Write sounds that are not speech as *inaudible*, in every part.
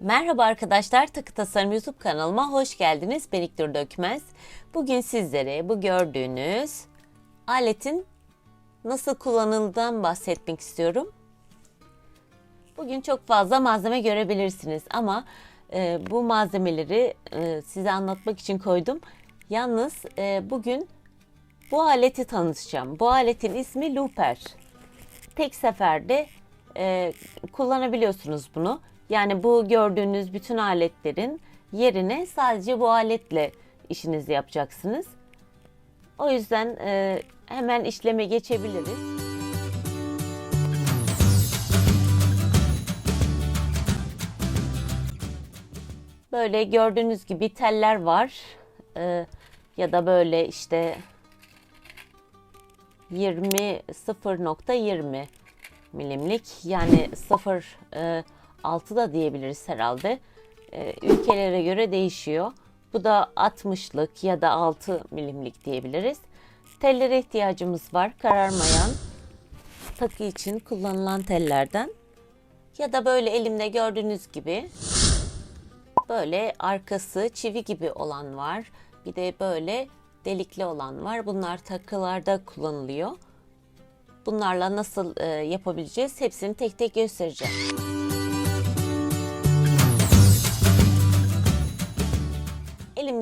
Merhaba arkadaşlar, Takı Tasarım YouTube kanalıma hoş geldiniz. Ben İknur Dökmez. Bugün sizlere bu gördüğünüz aletin nasıl kullanıldığından bahsetmek istiyorum. Bugün çok fazla malzeme görebilirsiniz ama e, bu malzemeleri e, size anlatmak için koydum. Yalnız e, bugün bu aleti tanıtacağım. Bu aletin ismi Looper. Tek seferde e, kullanabiliyorsunuz bunu. Yani bu gördüğünüz bütün aletlerin yerine sadece bu aletle işinizi yapacaksınız. O yüzden e, hemen işleme geçebiliriz. Böyle gördüğünüz gibi teller var. E, ya da böyle işte 20 0.20 milimlik yani 0 e, 6 da diyebiliriz herhalde. E, ülkelere göre değişiyor. Bu da 60'lık ya da 6 milimlik diyebiliriz. Tellere ihtiyacımız var. Kararmayan takı için kullanılan tellerden. Ya da böyle elimde gördüğünüz gibi böyle arkası çivi gibi olan var. Bir de böyle delikli olan var. Bunlar takılarda kullanılıyor. Bunlarla nasıl e, yapabileceğiz hepsini tek tek göstereceğim.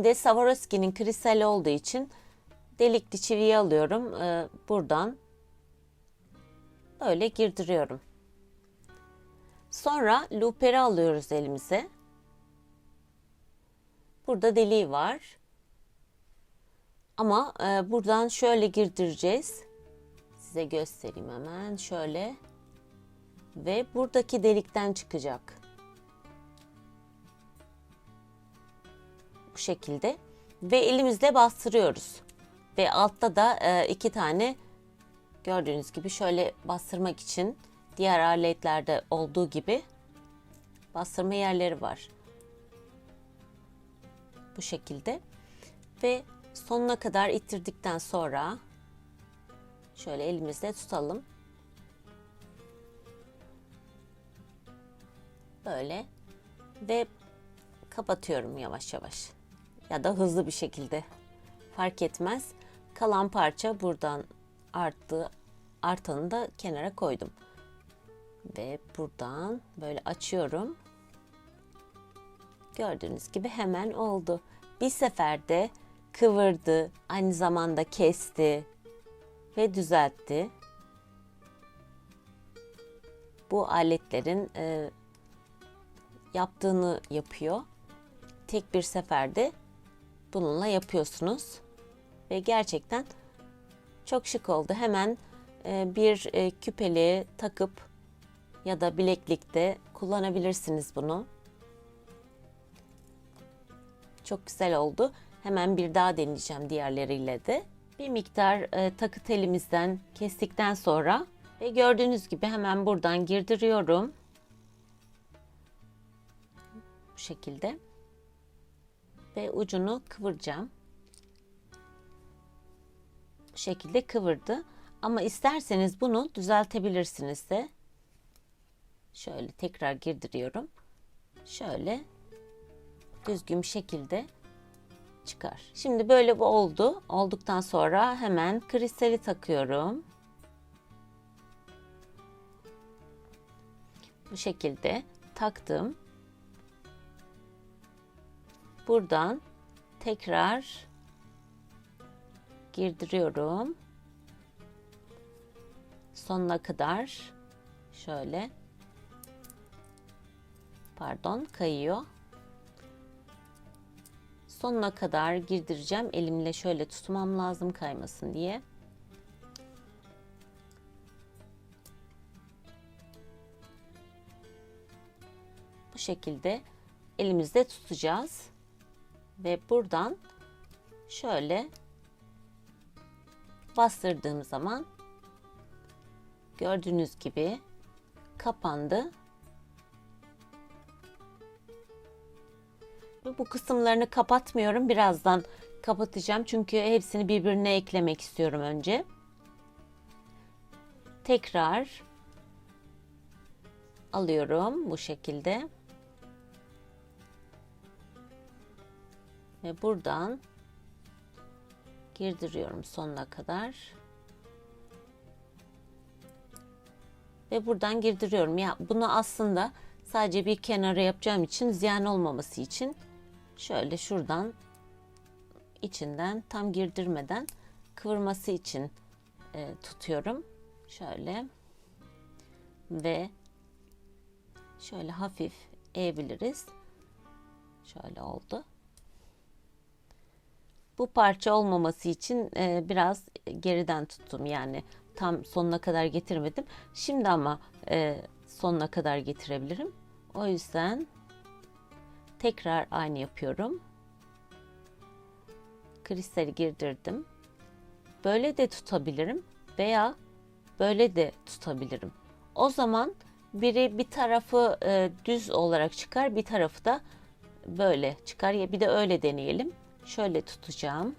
Elimde Swarovski'nin kristali olduğu için delikli çiviyi alıyorum. E, buradan böyle girdiriyorum. Sonra looperi alıyoruz elimize. Burada deliği var. Ama e, buradan şöyle girdireceğiz. Size göstereyim hemen şöyle. Ve buradaki delikten çıkacak. Bu şekilde. Ve elimizle bastırıyoruz. Ve altta da e, iki tane gördüğünüz gibi şöyle bastırmak için diğer aletlerde olduğu gibi bastırma yerleri var. Bu şekilde. Ve sonuna kadar ittirdikten sonra şöyle elimizle tutalım. Böyle ve kapatıyorum yavaş yavaş. Ya da hızlı bir şekilde. Fark etmez. Kalan parça buradan arttı. Artanı da kenara koydum. Ve buradan böyle açıyorum. Gördüğünüz gibi hemen oldu. Bir seferde kıvırdı, aynı zamanda kesti ve düzeltti. Bu aletlerin e, yaptığını yapıyor. Tek bir seferde bununla yapıyorsunuz ve gerçekten çok şık oldu. Hemen e, bir e, küpeli takıp ya da bileklikte kullanabilirsiniz bunu. Çok güzel oldu. Hemen bir daha deneyeceğim diğerleriyle de. Bir miktar e, takı telimizden kestikten sonra ve gördüğünüz gibi hemen buradan girdiriyorum. Bu şekilde. Ve ucunu kıvıracağım. Bu şekilde kıvırdı. Ama isterseniz bunu düzeltebilirsiniz de. Şöyle tekrar girdiriyorum. Şöyle düzgün şekilde çıkar. Şimdi böyle bu oldu. Olduktan sonra hemen kristali takıyorum. Bu şekilde taktım. Buradan tekrar girdiriyorum. Sonuna kadar şöyle pardon kayıyor sonuna kadar girdireceğim. Elimle şöyle tutmam lazım kaymasın diye. Bu şekilde elimizde tutacağız. Ve buradan şöyle bastırdığım zaman gördüğünüz gibi kapandı Bu kısımlarını kapatmıyorum. Birazdan kapatacağım. Çünkü hepsini birbirine eklemek istiyorum önce. Tekrar alıyorum bu şekilde. Ve buradan girdiriyorum sonuna kadar. Ve buradan girdiriyorum. Ya bunu aslında sadece bir kenara yapacağım için ziyan olmaması için şöyle şuradan içinden tam girdirmeden kıvırması için e, tutuyorum. Şöyle ve şöyle hafif eğebiliriz. Şöyle oldu. Bu parça olmaması için e, biraz geriden tuttum yani tam sonuna kadar getirmedim. Şimdi ama e, sonuna kadar getirebilirim. O yüzden tekrar aynı yapıyorum. Kristali girdirdim. Böyle de tutabilirim veya böyle de tutabilirim. O zaman biri bir tarafı e, düz olarak çıkar, bir tarafı da böyle çıkar. Ya bir de öyle deneyelim. Şöyle tutacağım.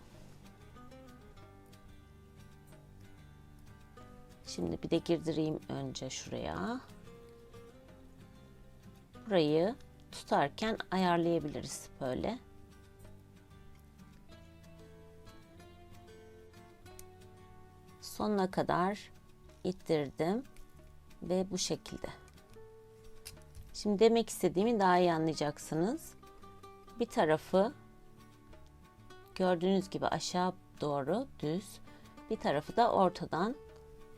Şimdi bir de girdireyim önce şuraya. Burayı tutarken ayarlayabiliriz böyle. Sonuna kadar ittirdim ve bu şekilde. Şimdi demek istediğimi daha iyi anlayacaksınız. Bir tarafı gördüğünüz gibi aşağı doğru düz, bir tarafı da ortadan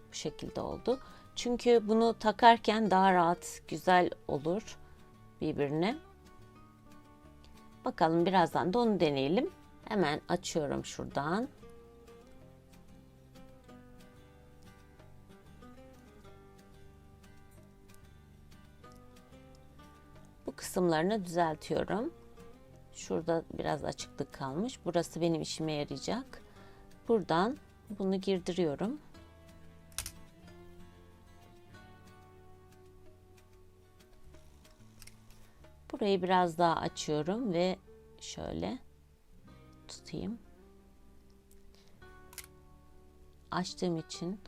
bu şekilde oldu. Çünkü bunu takarken daha rahat, güzel olur birbirine. Bakalım birazdan da onu deneyelim. Hemen açıyorum şuradan. Bu kısımlarını düzeltiyorum. Şurada biraz açıklık kalmış. Burası benim işime yarayacak. Buradan bunu girdiriyorum. Burayı biraz daha açıyorum ve şöyle tutayım. Açtığım için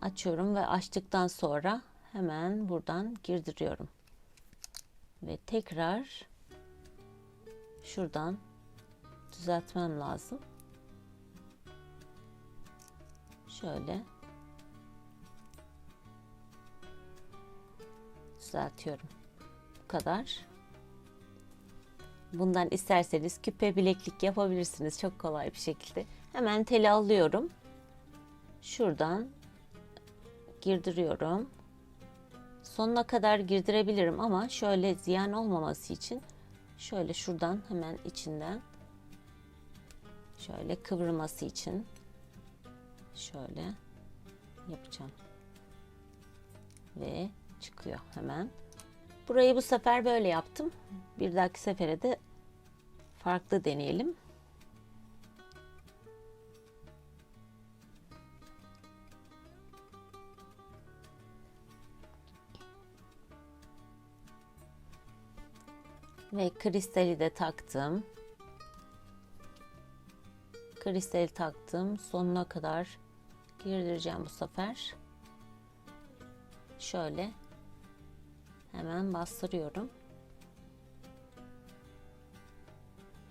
açıyorum ve açtıktan sonra hemen buradan girdiriyorum. Ve tekrar şuradan düzeltmem lazım. Şöyle düzeltiyorum. Bu kadar. Bundan isterseniz küpe bileklik yapabilirsiniz çok kolay bir şekilde. Hemen teli alıyorum. Şuradan girdiriyorum. Sonuna kadar girdirebilirim ama şöyle ziyan olmaması için şöyle şuradan hemen içinden şöyle kıvırması için şöyle yapacağım. Ve çıkıyor hemen. Burayı bu sefer böyle yaptım. Bir dahaki sefere de farklı deneyelim. Ve kristali de taktım. Kristali taktım. Sonuna kadar girdireceğim bu sefer. Şöyle hemen bastırıyorum.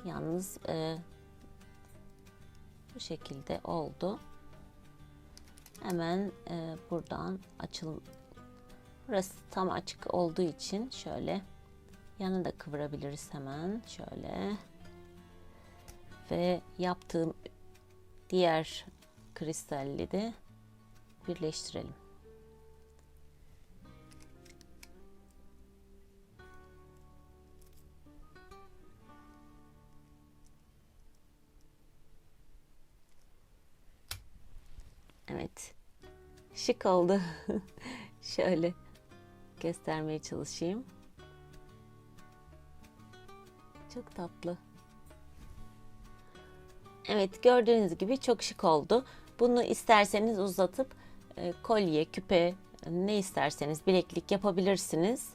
Yalnız e, bu şekilde oldu. Hemen e, buradan açıl. Burası tam açık olduğu için şöyle yanı da kıvırabiliriz hemen şöyle. Ve yaptığım diğer kristalli de birleştirelim. Evet. Şık oldu. *laughs* Şöyle göstermeye çalışayım. Çok tatlı. Evet gördüğünüz gibi çok şık oldu. Bunu isterseniz uzatıp e, kolye, küpe ne isterseniz bileklik yapabilirsiniz.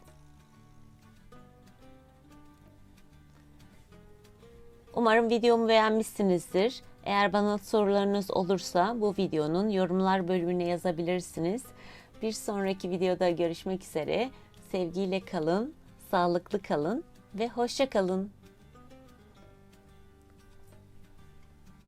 Umarım videomu beğenmişsinizdir. Eğer bana sorularınız olursa bu videonun yorumlar bölümüne yazabilirsiniz. Bir sonraki videoda görüşmek üzere. Sevgiyle kalın, sağlıklı kalın ve hoşça kalın.